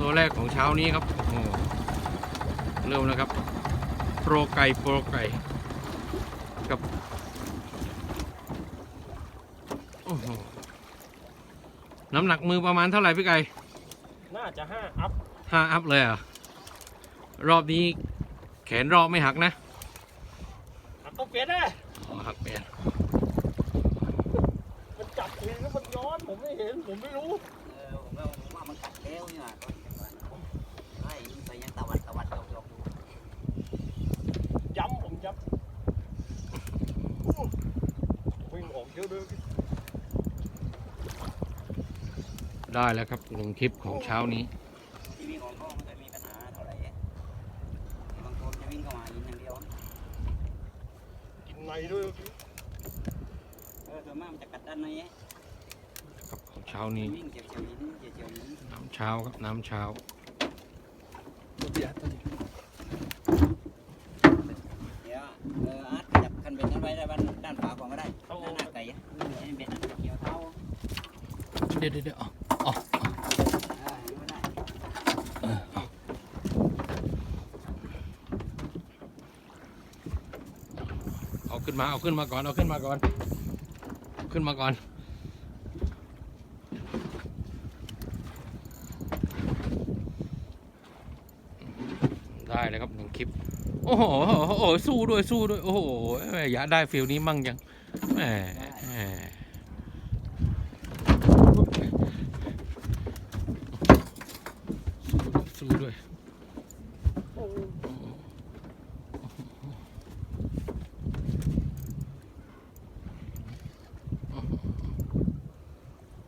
ตัวแรกของเช้านี้ครับโอ้โหเริ่มแล้วครับ โปรไก่โปรไก่กับโอ้โหน้ำหนักมือประมาณเท่าไหร่พี่ไก่ น่าจะห้าอัพห้าอัพเลยเหรอะรอบนี้แขนรอบไม่หักนะอัพต้องเปลี่ยนนะอ๋อหักเปลี่ยนมันจับเองแล้วมันย้อนผมไม่เห็นผมไม่รู้ เออผมว่าผมว่ามันกัดแก้วนี่นะไอ้ยิงไปยังตะวันตะวันตกตก ย้ำผมย้ำอู้วิ่งออกเยอะเลย ได้แล้วครับหนึ่งคลิปของเช้านี้ที่วิ่งของเขาไม่เคยมีปัญหาเท่าไหร่บางคนจะวิ่งเข้ามายิงอย่างเดียวกินในด้วยเออส่วนมากมันจะกัดด้านในครับของเช้านี้วิ่งเจียวเจียวหินเจียวเจียวหินน้ำเช้าครับน้ำเช้าตัวเบียดตัวนี้เดี๋ยวเอออาร์ตจับคันเบ็ดนั้นไว้ได้บ้านด้านขวาก่อนก็ได้ด้านหน้าไก่ไอ้เบ็ดนั้นเกี่ยวเท้า เดี๋ยวเดี๋ยวเดี๋ยวเอาเอาขึ้นมาเอาขึ้นมาก่อนเอาขึ้นมาก่อน ขึ้นมาก่อนได้เลยครับหนึ่งคลิป โอ้โหโอ้โหสู้ด้วยสู้ด้วย โอ้โหแม่อยากได้ฟิลนี้มั่งยังแหมแหม สู้ด้วยโอ้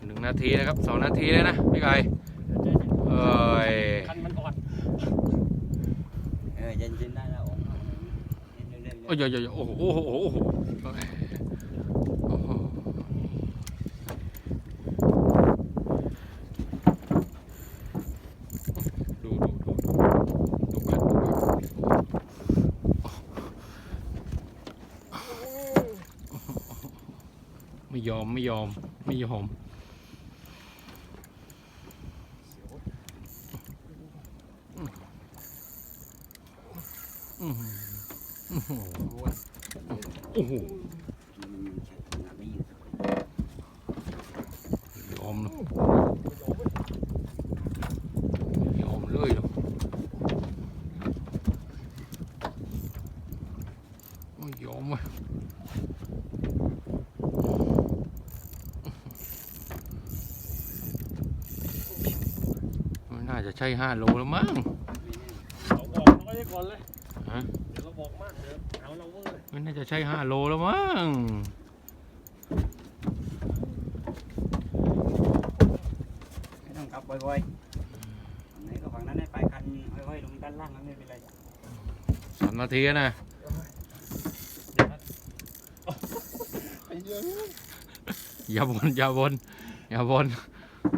หนึ่งนาทีนะครับสองนาทีเลยนะพี่ไก่เอ้ยคันมันอ่อนเออเย็นเย็นได้แล้วเล่นโอ้ยโอ้ยโอ้ยโอ้โหโอ้โหโอ้โหโอ้โหดูดูดูดูดูกันดูกัน ไม่ยอมไม่ยอมไม่ยอมอื้อหืออื้อหือโอ้โหยอมนะยอมเลยนะไม่ยอมอะไม่น่าจะใช่ห้าโลแล้วมั้งเราบอกน้อยก่อนเลยฮะเดี๋ยวเราบอกมากเดี๋ยวเอาเราเว้ยไม่น่าจะใช่ห้าโลแล้วมั้งไม่ต้องกลับบ่อยๆไหนก็ฝั่งนั้นให้ไปคันค่อยๆลงด้านล่างแล้วไม่เป็นไรสามนาทีแล้วนะไอ้เหี้ยอย่าบนอย่าบนอย่าบน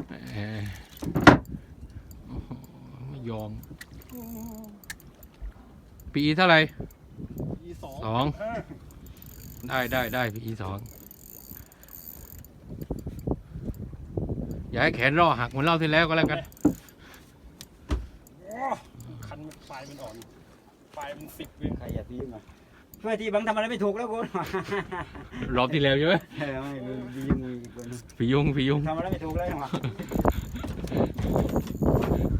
เอ่อโอ้โหไม่ ยอม ปีเท่าไหร่อีสองสองห้าได้ได้ได้ปีสองอย่าให้แขนรอหักเหมือนเล่าที่แล้วก็แล้วกันโอ้คันมันปลายมันอ่อนปลายมันสิบเลยใครอย่าพี่ยุ่งอะไม่ที่บังทำอะไรไม่ถูกแล้วคุณรอบที่แล้วใช่ไหมเออไม่พี่ยุ่งอีกคนพี่ยุงพี่ยุงทำอะไรไม่ถูกแล้วจังหวะขอ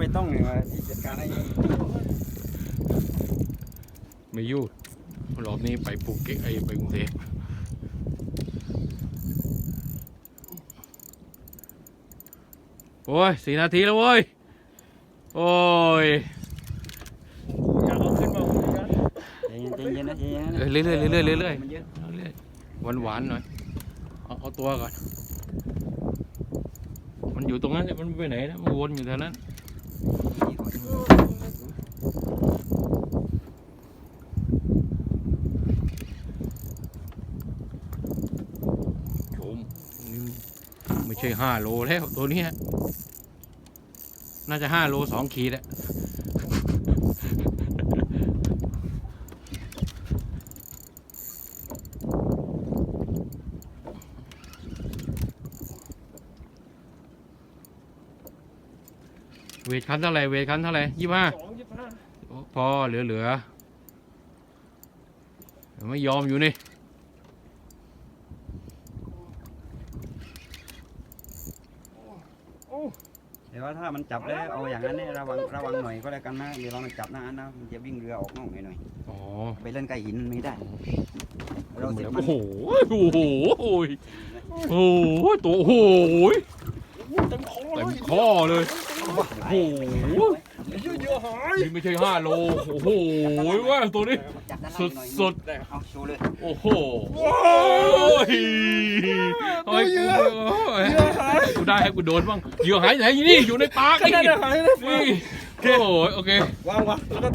ไม่ต้องเลยว่าที่จัดการให้เองไม่ยุ่รอบนี้ไปภูเก็ตไอไปกรุงเทพโอ้ยสี่นาทีแล้วเว้ย โอ้ยอยากเอาขึ้นมาคุยกันใจเย็นใจเย็นนะใจเย็นนะเรื่อยๆเรื่อยๆเรื่อยๆมันเยอะหวานหวานๆหน่อยเอาเอาตัวก่อน มันอยู่ตรงนั้นเนี่ยมันไปไหนนะมันวนอยู่แถวนั้น ไม่ใช่ห้าโลแล้วตัวนี้น่าจะห้าโลสองขีดแหละ เวทคันเท่าไหร่เวทคันเท่าไหร่ยี่ห้าสองยี่สิบห้าพอเหลือเหลือไม่ยอมอยู่นี่โอ้เดี๋ยวว่าถ้ามันจับแล้วเอาอย่างนั้นเนี่ยระวังระวังหน่อยก็แล้วกันนะเดี๋ยวเรามันจับนะอันนะมันจะวิ่งเรือออกนอกหน่อยหน่อยอ๋อไปเล่นใกล้หินมันไม่ได้เราเสียบมัโอ้นโหโอ้โหโอ้โหตัวโอ้โห เต็มคอเลเต็มยข้อเลยโอ้โหเยอะเยอะหายนี่ไม่ใช่ห้าโลโอ้โหเว่าตัวนี้จับด้านสุล่างดหน่อยสุดเอาโชว์เลยโอ้โหว้าโอ้ยตัวเยอะโอ้ยเยอะหาย กูได้ให้กูโดนบ้างเหยื่อหายไหนนี่อยู่ในปากก็นี่ได้หายได้นี่โอ้ยโอเค วางวะแล้วก็